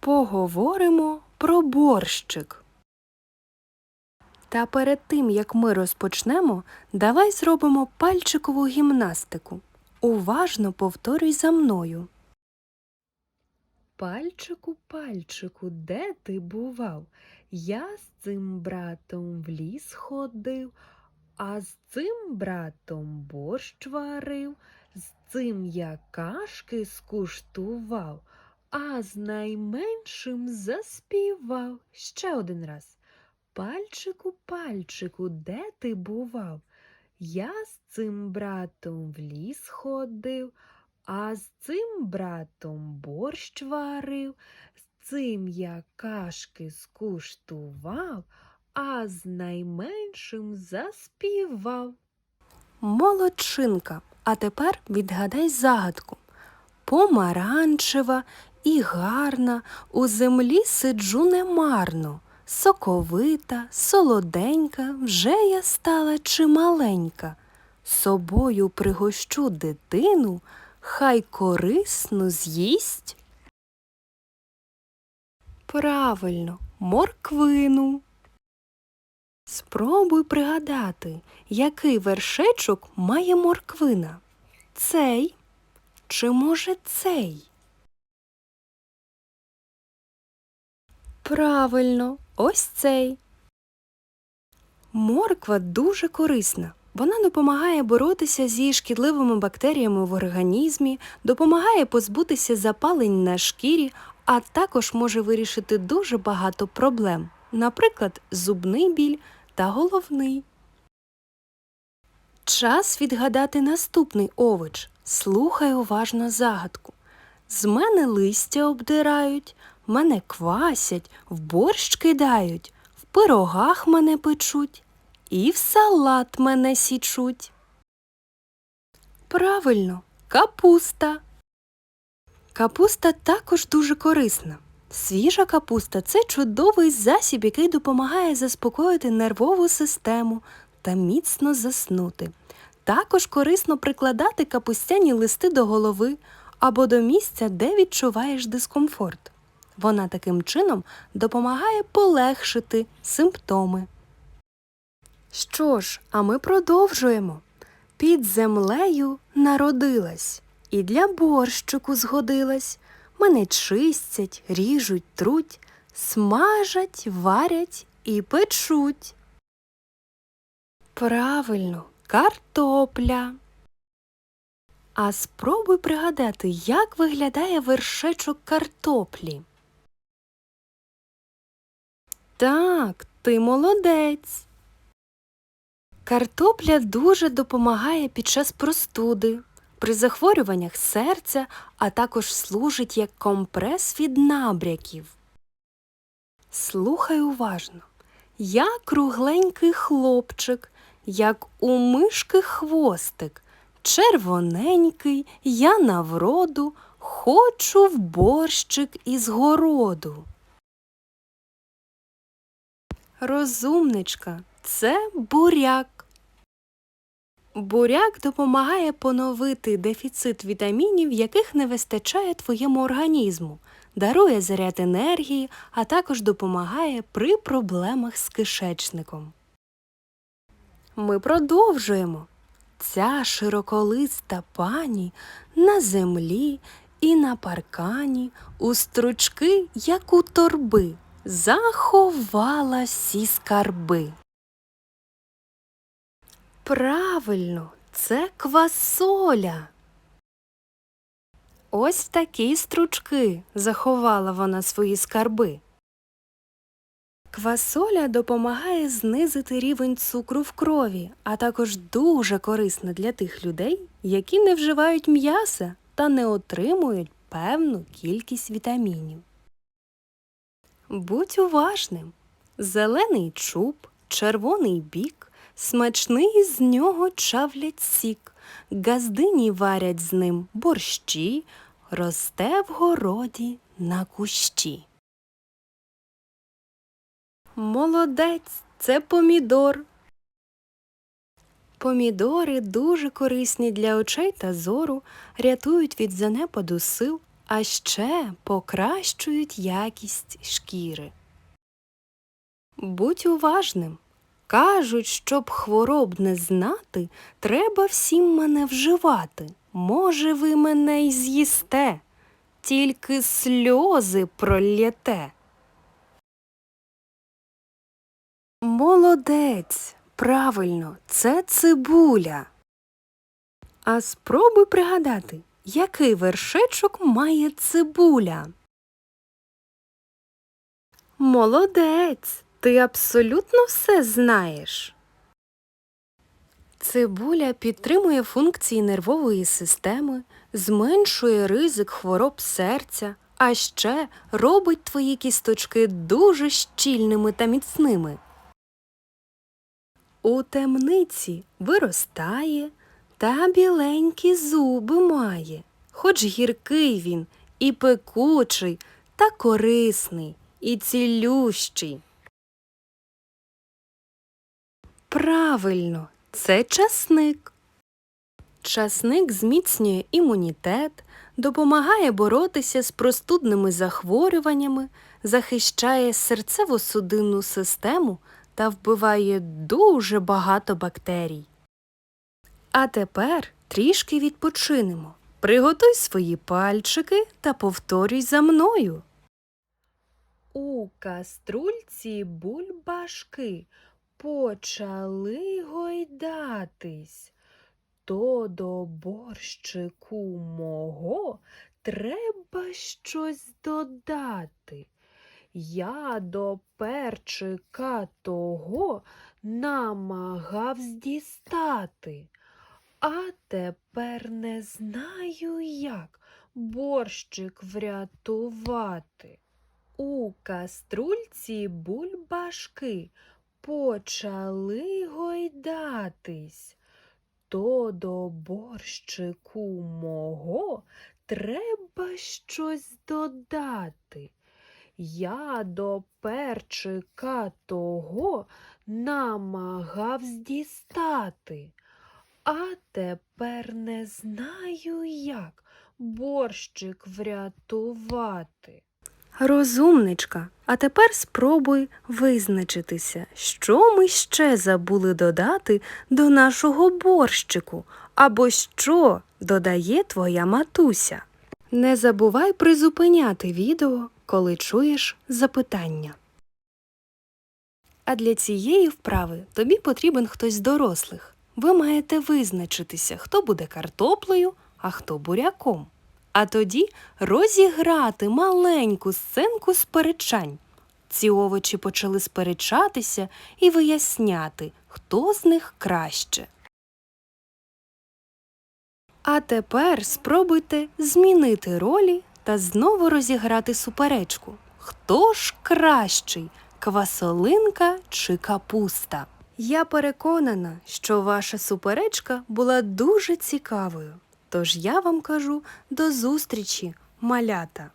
Поговоримо про борщик. Та перед тим, як ми розпочнемо, давай зробимо пальчикову гімнастику. Уважно повторюй за мною. Пальчику, пальчику, де ти бував? Я з цим братом в ліс ходив, а з цим братом борщ варив, з цим я кашки скуштував, а з найменшим заспівав. Ще один раз. Пальчику, пальчику, де ти бував? Я з цим братом в ліс ходив, а з цим братом борщ варив, з цим я кашки скуштував, а з найменшим заспівав. Молодчинка, а тепер відгадай загадку. Помаранчева і гарна, у землі сиджу немарно. Соковита, солоденька, вже я стала чималенька. Собою пригощу дитину, хай корисну з'їсть. Правильно, морквину. Спробуй пригадати, який вершечок має морквина. Цей чи може цей? Правильно, ось цей. Морква дуже корисна. Вона допомагає боротися зі шкідливими бактеріями в організмі, допомагає позбутися запалень на шкірі, а також може вирішити дуже багато проблем, наприклад, зубний біль та головний. Час відгадати наступний овоч. Слухай уважно загадку. З мене листя обдирають, мене квасять, в борщ кидають, в пирогах мене печуть і в салат мене січуть. Правильно, капуста. Капуста також дуже корисна. Свіжа капуста це чудовий засіб, який допомагає заспокоїти нервову систему та міцно заснути. Також корисно прикладати капустяні листи до голови або до місця, де відчуваєш дискомфорт. Вона таким чином допомагає полегшити симптоми. Що ж, а ми продовжуємо. Під землею народилась і для борщику згодилась. Мене чистять, ріжуть, труть, смажать, варять і печуть. Правильно, картопля. А спробуй пригадати, як виглядає вершечок картоплі. Так, ти молодець. Картопля дуже допомагає під час простуди, при захворюваннях серця, а також служить як компрес від набряків. Слухай уважно. Я кругленький хлопчик, як у мишки хвостик, червоненький, я на вроду, хочу в борщик із городу. Розумничка, це буряк. Буряк допомагає поновити дефіцит вітамінів, яких не вистачає твоєму організму, дарує заряд енергії, а також допомагає при проблемах з кишечником. Ми продовжуємо. Ця широколиста пані на землі і на паркані у стручки, як у торби, заховала всі скарби. Правильно, це квасоля. Ось в такі стручки заховала вона свої скарби. Квасоля допомагає знизити рівень цукру в крові, а також дуже корисна для тих людей, які не вживають м'яса та не отримують певну кількість вітамінів. Будь уважним. Зелений чуб, червоний бік, смачний з нього чавлять сік, газдині варять з ним борщі, росте в городі на кущі. Молодець, це помідор. Помідори дуже корисні для очей та зору, рятують від занепаду сил, а ще покращують якість шкіри. Будь уважним. Кажуть, щоб хвороб не знати, треба всім мене вживати. Може, ви мене й з'їсте, тільки сльози пролєте. Молодець, правильно, це цибуля. А спробуй пригадати, який вершечок має цибуля. Молодець, ти абсолютно все знаєш. Цибуля підтримує функції нервової системи, зменшує ризик хвороб серця, а ще робить твої кісточки дуже щільними та міцними. У темниці виростає та біленькі зуби має, хоч гіркий він і пекучий, та корисний, і цілющий. Правильно, це часник. Часник зміцнює імунітет, допомагає боротися з простудними захворюваннями, захищає серцево-судинну систему та вбиває дуже багато бактерій. А тепер трішки відпочинемо. Приготуй свої пальчики та повторюй за мною. У каструльці бульбашки почали гойдатись. То до борщику мого треба щось додати. Я до перчика того намагавсь дістати. А тепер не знаю, як борщик врятувати. У каструльці бульбашки почали гойдатись. То до борщику мого треба щось додати. Я до перчика того намагавсь дістати. А тепер не знаю, як борщик врятувати. Розумничка, а тепер спробуй визначитися, що ми ще забули додати до нашого борщику, або що додає твоя матуся. Не забувай призупиняти відео, коли чуєш запитання. А для цієї вправи тобі потрібен хтось з дорослих. Ви маєте визначитися, хто буде картоплею, а хто буряком. А тоді розіграти маленьку сценку сперечань. Ці овочі почали сперечатися і виясняти, хто з них краще. А тепер спробуйте змінити ролі та знову розіграти суперечку. Хто ж кращий квасолинка чи капуста? Я переконана, що ваша суперечка була дуже цікавою. Тож я вам кажу до зустрічі, малята!